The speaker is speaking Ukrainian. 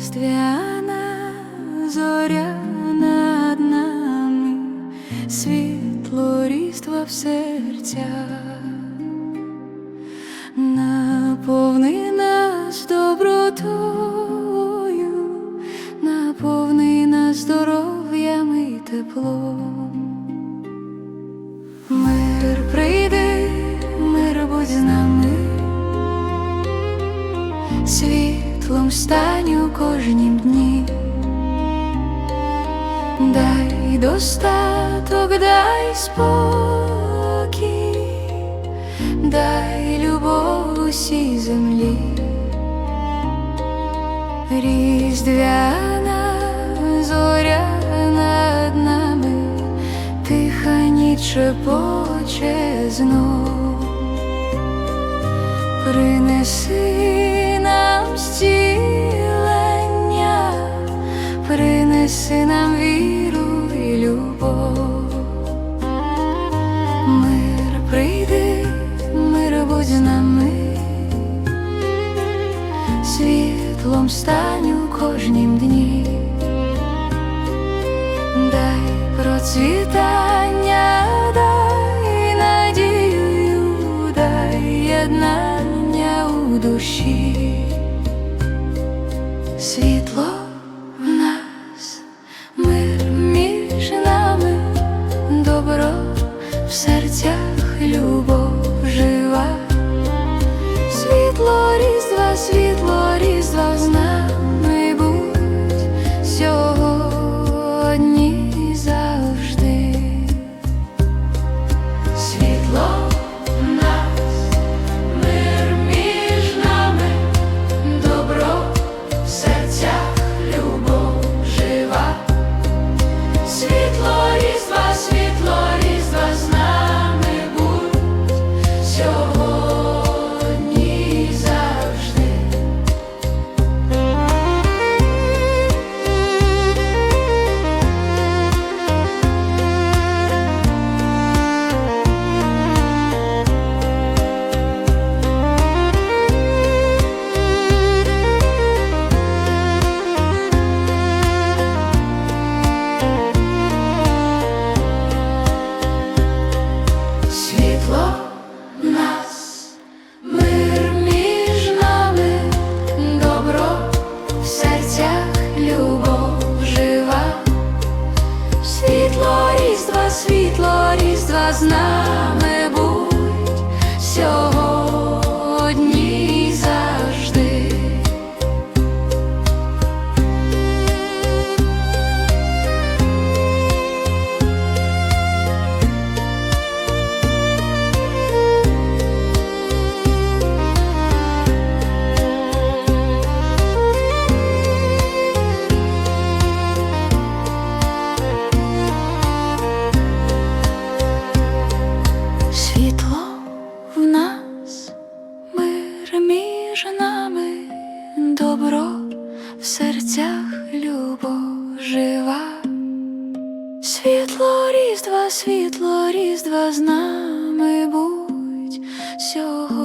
різдвяна зоря над нами, світло різдва в серцях, наповни нас добротою, наповни нас здоров'ям і теплом. Світлом стань у кожнім дні, дай достаток, дай спокій, дай любов усій землі, різдвяна зоря над нами, тиха ніч шепоче знов, принеси принеси нам віру і любов. Мир прийди, мир будь з нами, світлом стань у кожнім дні, дай процвітання, дай надію, дай єднання у душі, світло в серцях, любов світло різдва з нами між нами, добро в серцях, любов жива. Світло різдва, світло різдва з нами будь сьогодні.